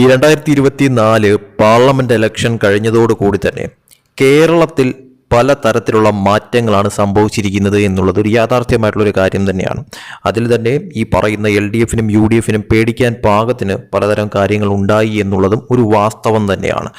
ഈ രണ്ടായിരത്തി ഇരുപത്തി നാല് പാർലമെന്റ് ഇലക്ഷൻ കഴിഞ്ഞതോടുകൂടി തന്നെ കേരളത്തിൽ പല തരത്തിലുള്ള മാറ്റങ്ങളാണ് സംഭവിച്ചിരിക്കുന്നത് എന്നുള്ളത് ഒരു യാഥാർത്ഥ്യമായിട്ടുള്ളൊരു കാര്യം തന്നെയാണ്. അതിൽ തന്നെ ഈ പറയുന്ന എൽ ഡി എഫിനും യു ഡി എഫിനും പേടിക്കാൻ പാകത്തിന് പലതരം കാര്യങ്ങൾ ഉണ്ടായി എന്നുള്ളതും ഒരു വാസ്തവം തന്നെയാണ്.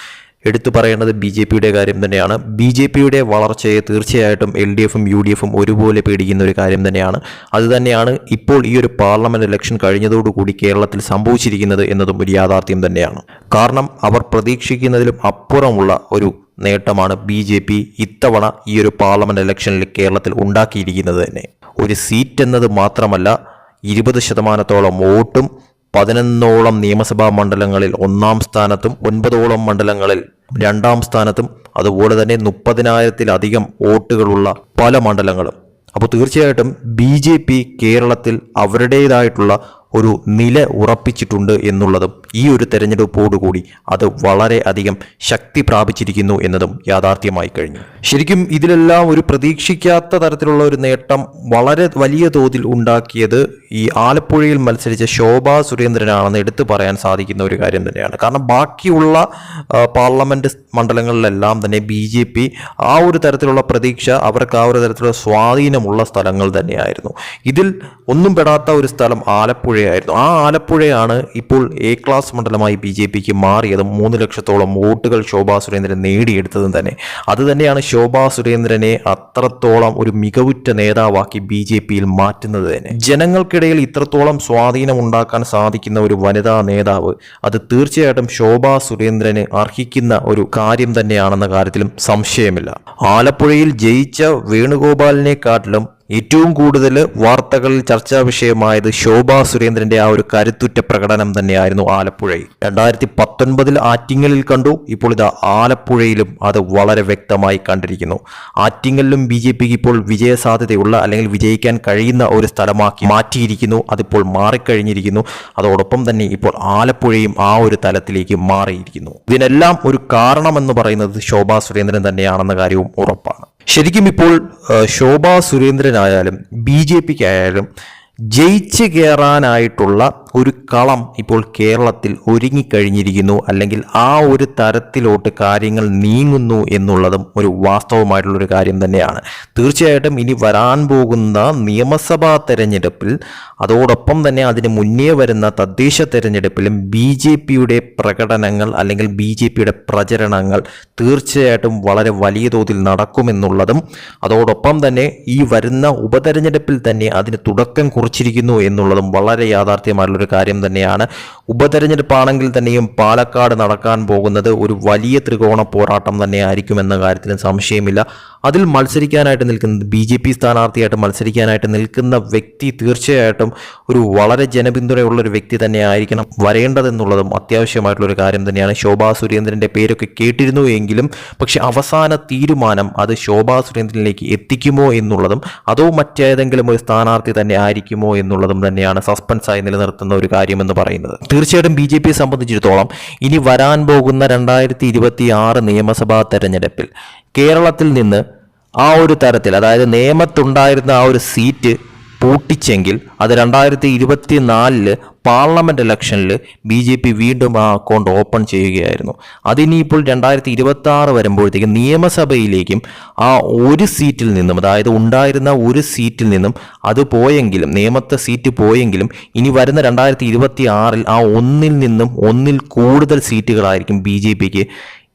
എടുത്തു പറയേണ്ടത് ബി ജെ പിയുടെ കാര്യം തന്നെയാണ്. ബി ജെ പിയുടെ വളർച്ചയെ തീർച്ചയായിട്ടും എൽ ഡി എഫും യു ഡി എഫും ഒരുപോലെ പേടിക്കുന്ന ഒരു കാര്യം തന്നെയാണ്. അതുതന്നെയാണ് ഇപ്പോൾ ഈ ഒരു പാർലമെന്റ് ഇലക്ഷൻ കഴിഞ്ഞതോടുകൂടി കേരളത്തിൽ സംഭവിച്ചിരിക്കുന്നത് എന്നതും ഒരു യാഥാർത്ഥ്യം തന്നെയാണ്. കാരണം അവർ പ്രതീക്ഷിക്കുന്നതിലും അപ്പുറമുള്ള ഒരു നേട്ടമാണ് ബി ജെ പി ഇത്തവണ ഈ ഒരു പാർലമെന്റ് ഇലക്ഷനിൽ കേരളത്തിൽ ഉണ്ടാക്കിയിരിക്കുന്നത് തന്നെ. ഒരു സീറ്റ് എന്നത് മാത്രമല്ല ഇരുപത് ശതമാനത്തോളം വോട്ടും പതിനൊന്നോളം നിയമസഭാ മണ്ഡലങ്ങളിൽ ഒന്നാം സ്ഥാനത്തും ഒൻപതോളം മണ്ഡലങ്ങളിൽ രണ്ടാം സ്ഥാനത്തും അതുപോലെ തന്നെ മുപ്പതിനായിരത്തിലധികം വോട്ടുകളുള്ള പല മണ്ഡലങ്ങളും. അപ്പോൾ തീർച്ചയായിട്ടും ബി കേരളത്തിൽ അവരുടേതായിട്ടുള്ള ഒരു നില ഉറപ്പിച്ചിട്ടുണ്ട് എന്നുള്ളതും ഈ ഒരു തെരഞ്ഞെടുപ്പോടുകൂടി അത് വളരെ അധികം ശക്തി പ്രാപിച്ചിരിക്കുന്നു എന്നതും യാഥാർത്ഥ്യമായി കഴിഞ്ഞു. ശരിക്കും ഇതിലെല്ലാം ഒരു പ്രതീക്ഷിക്കാത്ത തരത്തിലുള്ള ഒരു നേട്ടം വളരെ വലിയ തോതിൽ ഉണ്ടാക്കിയത് ഈ ആലപ്പുഴയിൽ മത്സരിച്ച ശോഭാ സുരേന്ദ്രനാണെന്ന് എടുത്തു പറയാൻ സാധിക്കുന്ന ഒരു കാര്യം തന്നെയാണ്. കാരണം ബാക്കിയുള്ള പാർലമെന്റ് മണ്ഡലങ്ങളിലെല്ലാം തന്നെ ബി ജെ പി ആ ഒരു തരത്തിലുള്ള പ്രതീക്ഷ അവർക്ക് ആ ഒരു തരത്തിലുള്ള സ്വാധീനമുള്ള സ്ഥലങ്ങൾ തന്നെയായിരുന്നു. ഇതിൽ ഒന്നും പെടാത്ത ഒരു സ്ഥലം ആലപ്പുഴയായിരുന്നു ആ ആലപ്പുഴയാണ് ഇപ്പോൾ എ ക്ലാസ് മണ്ഡലമായി ബി ജെ പിക്ക് മാറിയതും. മൂന്ന് ലക്ഷത്തോളം വോട്ടുകൾ ശോഭാ സുരേന്ദ്രൻ നേടിയെടുത്തതും തന്നെ. അത് തന്നെയാണ് ശോഭാ സുരേന്ദ്രനെ അത്രത്തോളം ഒരു മികവുറ്റ നേതാവാക്കി ബി ജെ പിയിൽ മാറ്റുന്നത് തന്നെ. ജനങ്ങൾക്കിടയിൽ ഇത്രത്തോളം സ്വാധീനം ഉണ്ടാക്കാൻ സാധിക്കുന്ന ഒരു വനിതാ നേതാവ് അത് തീർച്ചയായിട്ടും ശോഭാ സുരേന്ദ്രന് അർഹിക്കുന്ന ഒരു കാര്യം തന്നെയാണെന്ന കാര്യത്തിലും സംശയമില്ല. ആലപ്പുഴയിൽ ജയിച്ച വേണുഗോപാലിനെക്കാട്ടിലും ഏറ്റവും കൂടുതൽ വാർത്തകളിൽ ചർച്ചാ വിഷയമായത് ശോഭാ സുരേന്ദ്രന്റെ ആ ഒരു കരുത്തുറ്റ പ്രകടനം തന്നെയായിരുന്നു ആലപ്പുഴയിൽ രണ്ടായിരത്തി പത്തൊൻപതിൽ ആറ്റിങ്ങലിൽ കണ്ടു. ഇപ്പോൾ ഇത് ആലപ്പുഴയിലും അത് വളരെ വ്യക്തമായി കണ്ടിരിക്കുന്നു. ആറ്റിങ്ങലിലും ബി ജെ പിക്ക് ഇപ്പോൾ വിജയസാധ്യതയുള്ള അല്ലെങ്കിൽ വിജയിക്കാൻ കഴിയുന്ന ഒരു സ്ഥലമാക്കി മാറ്റിയിരിക്കുന്നു. അതിപ്പോൾ മാറിക്കഴിഞ്ഞിരിക്കുന്നു. അതോടൊപ്പം തന്നെ ഇപ്പോൾ ആലപ്പുഴയും ആ ഒരു തലത്തിലേക്ക് മാറിയിരിക്കുന്നു. ഇതിനെല്ലാം ഒരു കാരണമെന്ന് പറയുന്നത് ശോഭാ സുരേന്ദ്രൻ തന്നെയാണെന്ന കാര്യവും ഉറപ്പാണ്. ശരിക്കും ഇപ്പോൾ ശോഭാ സുരേന്ദ്രനായാലും ബി ജെ പിക്കായാലും ജയിച്ച് കയറാനായിട്ടുള്ള ഒരു കളം ഇപ്പോൾ കേരളത്തിൽ ഒരുങ്ങിക്കഴിഞ്ഞിരിക്കുന്നു അല്ലെങ്കിൽ ആ ഒരു തരത്തിലോട്ട് കാര്യങ്ങൾ നീങ്ങുന്നു എന്നുള്ളതും ഒരു വാസ്തവമായിട്ടുള്ളൊരു കാര്യം തന്നെയാണ്. തീർച്ചയായിട്ടും ഇനി വരാൻ പോകുന്ന നിയമസഭാ തെരഞ്ഞെടുപ്പിൽ അതോടൊപ്പം തന്നെ അതിന് മുന്നേ വരുന്ന തദ്ദേശ തെരഞ്ഞെടുപ്പിലും ബി ജെ പിയുടെ പ്രകടനങ്ങൾ അല്ലെങ്കിൽ ബി ജെ പിയുടെ പ്രചരണങ്ങൾ തീർച്ചയായിട്ടും വളരെ വലിയ തോതിൽ നടക്കുമെന്നുള്ളതും അതോടൊപ്പം തന്നെ ഈ വരുന്ന ഉപതെരഞ്ഞെടുപ്പിൽ തന്നെ അതിന് തുടക്കം കുറിച്ചിരിക്കുന്നു എന്നുള്ളതും വളരെ യാഥാർത്ഥ്യമായിട്ടുള്ളൊരു കാര്യം തന്നെയാണ്. ഉപതെരഞ്ഞെടുപ്പാണെങ്കിൽ തന്നെയും പാലക്കാട് നടക്കാൻ പോകുന്നത് ഒരു വലിയ ത്രികോണ പോരാട്ടം തന്നെ ആയിരിക്കുമെന്ന കാര്യത്തിലും സംശയമില്ല. അതിൽ മത്സരിക്കാനായിട്ട് നിൽക്കുന്നത് ബി ജെ പി സ്ഥാനാർത്ഥിയായിട്ട് മത്സരിക്കാനായിട്ട് നിൽക്കുന്ന വ്യക്തി തീർച്ചയായിട്ടും ഒരു വളരെ ജനപിന്തുണയുള്ള ഒരു വ്യക്തി തന്നെ ആയിരിക്കണം വരേണ്ടതെന്നുള്ളതും അത്യാവശ്യമായിട്ടുള്ളൊരു കാര്യം തന്നെയാണ്. ശോഭാ സുരേന്ദ്രന്റെ പേരൊക്കെ കേട്ടിരുന്നു എങ്കിലും പക്ഷേ അവസാന തീരുമാനം അത് ശോഭാ സുരേന്ദ്രനിലേക്ക് എത്തിക്കുമോ എന്നുള്ളതും അതോ മറ്റേതെങ്കിലും ഒരു സ്ഥാനാർത്ഥി തന്നെ ആയിരിക്കുമോ എന്നുള്ളതും തന്നെയാണ് സസ്പെൻസായി നിലനിർത്തുന്ന ഒരു കാര്യമെന്ന് പറയുന്നത്. തീർച്ചയായിട്ടും ബി ജെ പിയെ സംബന്ധിച്ചിടത്തോളം ഇനി വരാൻ പോകുന്ന രണ്ടായിരത്തി ഇരുപത്തി ആറ് നിയമസഭാ തെരഞ്ഞെടുപ്പിൽ കേരളത്തിൽ നിന്ന് ആ ഒരു തരത്തിൽ അതായത് നിയമത്തുണ്ടായിരുന്ന ആ ഒരു സീറ്റ് പൂട്ടിച്ചെങ്കിൽ അത് രണ്ടായിരത്തി ഇരുപത്തി നാലിൽ പാർലമെന്റ് ഇലക്ഷനിൽ ബി ജെ പി വീണ്ടും ആ അക്കൗണ്ട് ഓപ്പൺ ചെയ്യുകയായിരുന്നു. അതിനിപ്പോൾ രണ്ടായിരത്തി ഇരുപത്തി ആറ് വരുമ്പോഴത്തേക്കും നിയമസഭയിലേക്കും ആ ഒരു സീറ്റിൽ നിന്നും അതായത് ഉണ്ടായിരുന്ന ഒരു സീറ്റിൽ നിന്നും അത് പോയെങ്കിലും നിയമത്തെ സീറ്റ് പോയെങ്കിലും ഇനി വരുന്ന രണ്ടായിരത്തി ഇരുപത്തി ആറിൽ ആ ഒന്നിൽ നിന്നും ഒന്നിൽ കൂടുതൽ സീറ്റുകളായിരിക്കും ബി ജെ പിക്ക്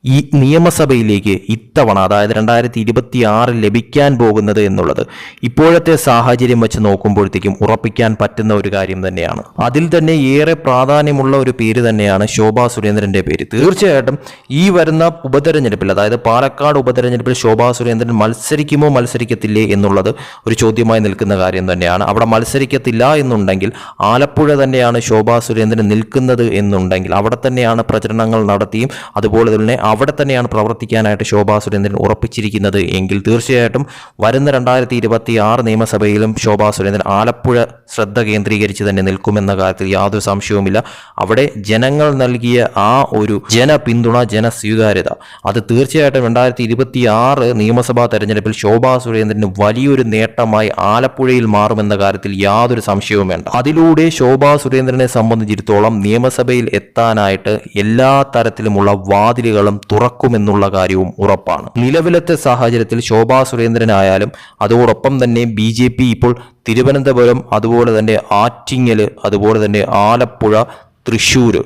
ഈ നിയമസഭയിലേക്ക് ഇത്തവണ അതായത് രണ്ടായിരത്തി ഇരുപത്തി ആറിൽ ലഭിക്കാൻ പോകുന്നത് എന്നുള്ളത് ഇപ്പോഴത്തെ സാഹചര്യം വെച്ച് നോക്കുമ്പോഴത്തേക്കും ഉറപ്പിക്കാൻ പറ്റുന്ന ഒരു കാര്യം തന്നെയാണ്. അതിൽ തന്നെ ഏറെ പ്രാധാന്യമുള്ള ഒരു പേര് തന്നെയാണ് ശോഭാ സുരേന്ദ്രന്റെ പേര്. തീർച്ചയായിട്ടും ഈ വരുന്ന ഉപതെരഞ്ഞെടുപ്പിൽ അതായത് പാലക്കാട് ഉപതെരഞ്ഞെടുപ്പിൽ ശോഭാ സുരേന്ദ്രൻ മത്സരിക്കുമോ മത്സരിക്കത്തില്ലേ എന്നുള്ളത് ഒരു ചോദ്യമായി നിൽക്കുന്ന കാര്യം തന്നെയാണ്. അവിടെ മത്സരിക്കത്തില്ല എന്നുണ്ടെങ്കിൽ ആലപ്പുഴ തന്നെയാണ് ശോഭാ സുരേന്ദ്രൻ നിൽക്കുന്നത് എന്നുണ്ടെങ്കിൽ അവിടെ തന്നെയാണ് പ്രചരണങ്ങൾ നടത്തിയും അതുപോലെ തന്നെ അവിടെ തന്നെയാണ് പ്രവർത്തിക്കാനായിട്ട് ശോഭാ സുരേന്ദ്രൻ ഉറപ്പിച്ചിരിക്കുന്നത്. എങ്കിൽ തീർച്ചയായിട്ടും വരുന്ന രണ്ടായിരത്തി ഇരുപത്തി ആറ് നിയമസഭയിലും ശോഭാ സുരേന്ദ്രൻ ആലപ്പുഴ ശ്രദ്ധ കേന്ദ്രീകരിച്ച് തന്നെ നിൽക്കുമെന്ന കാര്യത്തിൽ യാതൊരു സംശയവുമില്ല. അവിടെ ജനങ്ങൾ നൽകിയ ആ ഒരു ജനപിന്തുണ ജനസ്വീകാര്യത അത് തീർച്ചയായിട്ടും രണ്ടായിരത്തി ഇരുപത്തി ആറ് നിയമസഭാ തെരഞ്ഞെടുപ്പിൽ ശോഭാ സുരേന്ദ്രന് വലിയൊരു നേട്ടമായി ആലപ്പുഴയിൽ മാറുമെന്ന കാര്യത്തിൽ യാതൊരു സംശയവും വേണ്ട. അതിലൂടെ ശോഭാ സുരേന്ദ്രനെ സംബന്ധിച്ചിടത്തോളം നിയമസഭയിൽ എത്താനായിട്ട് എല്ലാ തരത്തിലുമുള്ള വാതിലുകളും തുറക്കുമെന്നുള്ള കാര്യവും ഉറപ്പാണ്. നിലവിലത്തെ സാഹചര്യത്തിൽ ശോഭാ സുരേന്ദ്രനായാലും അതോടൊപ്പം തന്നെ ബി ഇപ്പോൾ തിരുവനന്തപുരം അതുപോലെ തന്നെ ആറ്റിങ്ങൽ അതുപോലെ തന്നെ ആലപ്പുഴ തൃശൂർ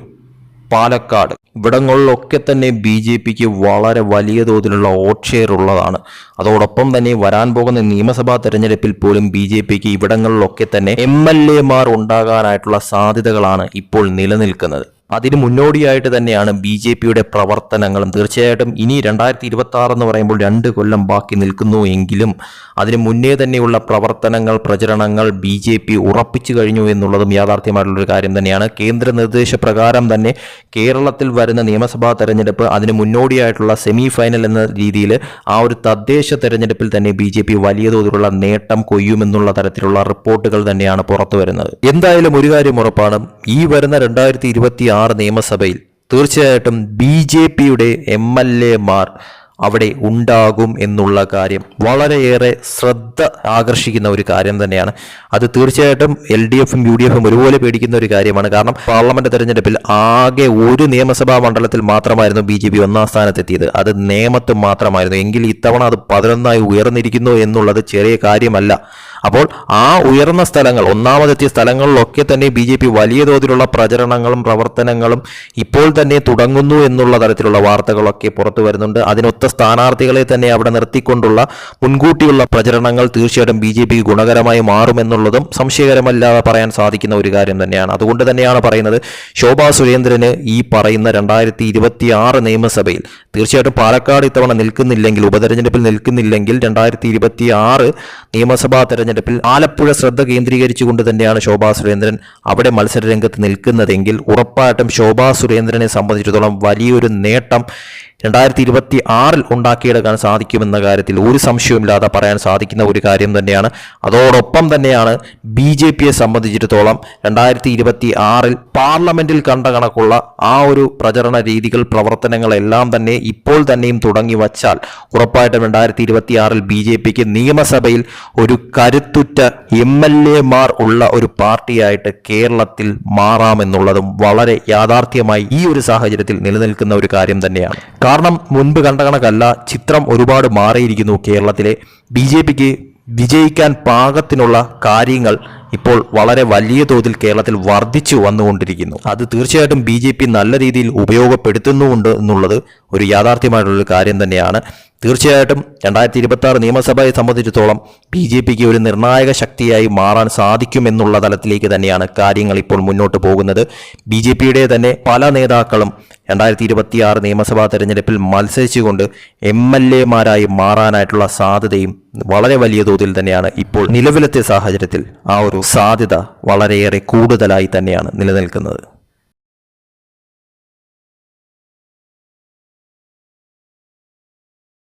പാലക്കാട് ഇവിടങ്ങളിലൊക്കെ തന്നെ ബി ജെ പിക്ക് വളരെ വലിയ തോതിലുള്ള വോട്ട് ഷെയർ ഉള്ളതാണ്. അതോടൊപ്പം തന്നെ വരാൻ പോകുന്ന നിയമസഭാ തെരഞ്ഞെടുപ്പിൽ പോലും ബി ജെ പിക്ക് ഇവിടങ്ങളിലൊക്കെ തന്നെ എം എൽ എമാർ ഉണ്ടാകാനായിട്ടുള്ള സാധ്യതകളാണ് ഇപ്പോൾ നിലനിൽക്കുന്നത്. അതിന് മുന്നോടിയായിട്ട് തന്നെയാണ് ബി ജെ പിയുടെ പ്രവർത്തനങ്ങളും. തീർച്ചയായിട്ടും ഇനി രണ്ടായിരത്തി ഇരുപത്തി ആറ് എന്ന് പറയുമ്പോൾ രണ്ട് കൊല്ലം ബാക്കി നിൽക്കുന്നു എങ്കിലും അതിന് മുന്നേ തന്നെയുള്ള പ്രവർത്തനങ്ങൾ പ്രചരണങ്ങൾ ബി ജെ പി ഉറപ്പിച്ചു കഴിഞ്ഞു എന്നുള്ളതും യാഥാർത്ഥ്യമായിട്ടുള്ളൊരു കാര്യം തന്നെയാണ്. കേന്ദ്ര നിർദ്ദേശപ്രകാരം തന്നെ കേരളത്തിൽ വരുന്ന നിയമസഭാ തെരഞ്ഞെടുപ്പ് അതിന് മുന്നോടിയായിട്ടുള്ള സെമി ഫൈനൽ എന്ന രീതിയിൽ ആ ഒരു തദ്ദേശ തെരഞ്ഞെടുപ്പിൽ തന്നെ ബി ജെ പി വലിയ തോതിലുള്ള നേട്ടം കൊയ്യുമെന്നുള്ള തരത്തിലുള്ള റിപ്പോർട്ടുകൾ തന്നെയാണ് പുറത്തു വരുന്നത് എന്തായാലും ഒരു കാര്യം ഉറപ്പാണ്. ഈ വരുന്ന രണ്ടായിരത്തി ആറ് നിയമസഭയിൽ തീർച്ചയായിട്ടും ബി ജെ പിയുടെ എം എൽ എമാർ അവിടെ ഉണ്ടാകും എന്നുള്ള കാര്യം വളരെയേറെ ശ്രദ്ധ ആകർഷിക്കുന്ന ഒരു കാര്യം തന്നെയാണ്. അത് തീർച്ചയായിട്ടും എൽ ഡി എഫും യു ഡി എഫും ഒരുപോലെ പേടിക്കുന്ന ഒരു കാര്യമാണ്. കാരണം പാർലമെന്റ് തെരഞ്ഞെടുപ്പിൽ ആകെ ഒരു നിയമസഭാ മണ്ഡലത്തിൽ മാത്രമായിരുന്നു ബി ജെ പി ഒന്നാം സ്ഥാനത്തെത്തിയത്. അത് നിയമത്ത് മാത്രമായിരുന്നു. എങ്കിൽ ഇത്തവണ അത് പതിനൊന്നായി ഉയർന്നിരിക്കുന്നു എന്നുള്ളത് ചെറിയ കാര്യമല്ല. അപ്പോൾ ആ ഉയർന്ന സ്ഥലങ്ങൾ ഒന്നാമതെത്തിയ സ്ഥലങ്ങളിലൊക്കെ തന്നെ ബി ജെ പി വലിയ തോതിലുള്ള പ്രചരണങ്ങളും പ്രവർത്തനങ്ങളും ഇപ്പോൾ തന്നെ തുടങ്ങുന്നു എന്നുള്ള തരത്തിലുള്ള വാർത്തകളൊക്കെ പുറത്തു വരുന്നുണ്ട്. അതിനൊത്ത സ്ഥാനാർത്ഥികളെ തന്നെ അവിടെ നിർത്തിക്കൊണ്ടുള്ള മുൻകൂട്ടിയുള്ള പ്രചരണങ്ങൾ തീർച്ചയായിട്ടും ബി ജെ പിക്ക് ഗുണകരമായി മാറുമെന്നുള്ളതും സംശയകരമല്ലാതെ പറയാൻ സാധിക്കുന്ന ഒരു കാര്യം തന്നെയാണ്. അതുകൊണ്ട് തന്നെയാണ് പറയുന്നത് ശോഭാ സുരേന്ദ്രന് ഈ പറയുന്ന രണ്ടായിരത്തി ഇരുപത്തി ആറ് നിയമസഭയിൽ തീർച്ചയായിട്ടും പാലക്കാട് ഇത്തവണ നിൽക്കുന്നില്ലെങ്കിൽ ഉപതെരഞ്ഞെടുപ്പിൽ നിൽക്കുന്നില്ലെങ്കിൽ രണ്ടായിരത്തി ഇരുപത്തി ആറ് നിയമസഭാ തെരഞ്ഞെടുപ്പിൽ ആലപ്പുഴ ശ്രദ്ധ കേന്ദ്രീകരിച്ചുകൊണ്ട് തന്നെയാണ് ശോഭാ സുരേന്ദ്രൻ അവിടെ മത്സരരംഗത്ത് നിൽക്കുന്നതെങ്കിൽ ഉറപ്പായിട്ടും ശോഭാ സുരേന്ദ്രനെ സംബന്ധിച്ചിടത്തോളം വലിയൊരു നേട്ടം രണ്ടായിരത്തി ഇരുപത്തി ആറിൽ ഉണ്ടാക്കിയെടുക്കാൻ സാധിക്കുമെന്ന കാര്യത്തിൽ ഒരു സംശയവുമില്ലാതെ പറയാൻ സാധിക്കുന്ന ഒരു കാര്യം തന്നെയാണ്. അതോടൊപ്പം തന്നെയാണ് ബി ജെ പിയെ സംബന്ധിച്ചിടത്തോളം രണ്ടായിരത്തി ഇരുപത്തി ആറിൽ പാർലമെന്റിൽ കണ്ട കണക്കുള്ള ആ ഒരു പ്രചരണ രീതികൾ പ്രവർത്തനങ്ങളെല്ലാം തന്നെ ഇപ്പോൾ തന്നെയും തുടങ്ങി വച്ചാൽ ഉറപ്പായിട്ടും രണ്ടായിരത്തി ഇരുപത്തി ആറിൽ ബി ജെ പിക്ക് നിയമസഭയിൽ ഒരു കരുത്തുറ്റ എം എൽ എമാർ ഉള്ള ഒരു പാർട്ടിയായിട്ട് കേരളത്തിൽ മാറാമെന്നുള്ളതും വളരെ യാഥാർത്ഥ്യമായി ഈ ഒരു സാഹചര്യത്തിൽ നിലനിൽക്കുന്ന ഒരു കാര്യം തന്നെയാണ്. കാരണം മുൻപ് കണ്ട കണക്കല്ല ചിത്രം ഒരുപാട് മാറിയിരിക്കുന്നു കേരളത്തിലെ. ബി ജെ പിക്ക് വിജയിക്കാൻ പാകത്തിനുള്ള കാര്യങ്ങൾ ഇപ്പോൾ വളരെ വലിയ തോതിൽ കേരളത്തിൽ വർദ്ധിച്ചു വന്നുകൊണ്ടിരിക്കുന്നു. അത് തീർച്ചയായിട്ടും ബി നല്ല രീതിയിൽ ഉപയോഗപ്പെടുത്തുന്നുണ്ട് എന്നുള്ളത് ഒരു യാഥാർത്ഥ്യമായിട്ടുള്ള കാര്യം തന്നെയാണ്. തീർച്ചയായിട്ടും രണ്ടായിരത്തി ഇരുപത്തി നിയമസഭയെ സംബന്ധിച്ചിടത്തോളം ബി ജെ പിക്ക് ഒരു നിർണായക ശക്തിയായി മാറാൻ സാധിക്കുമെന്നുള്ള തലത്തിലേക്ക് തന്നെയാണ് കാര്യങ്ങൾ ഇപ്പോൾ മുന്നോട്ട് പോകുന്നത്. ബി ജെ പിയുടെ തന്നെ പല നേതാക്കളും രണ്ടായിരത്തി ഇരുപത്തിയാറ് നിയമസഭാ തെരഞ്ഞെടുപ്പിൽ മത്സരിച്ചുകൊണ്ട് എം എൽ എമാരായി മാറാനായിട്ടുള്ള സാധ്യതയും വളരെ വലിയ തോതിൽ തന്നെയാണ് ഇപ്പോൾ നിലവിലത്തെ സാഹചര്യത്തിൽ ആ ഒരു സാധ്യത വളരെയേറെ കൂടുതലായി തന്നെയാണ് നിലനിൽക്കുന്നത്.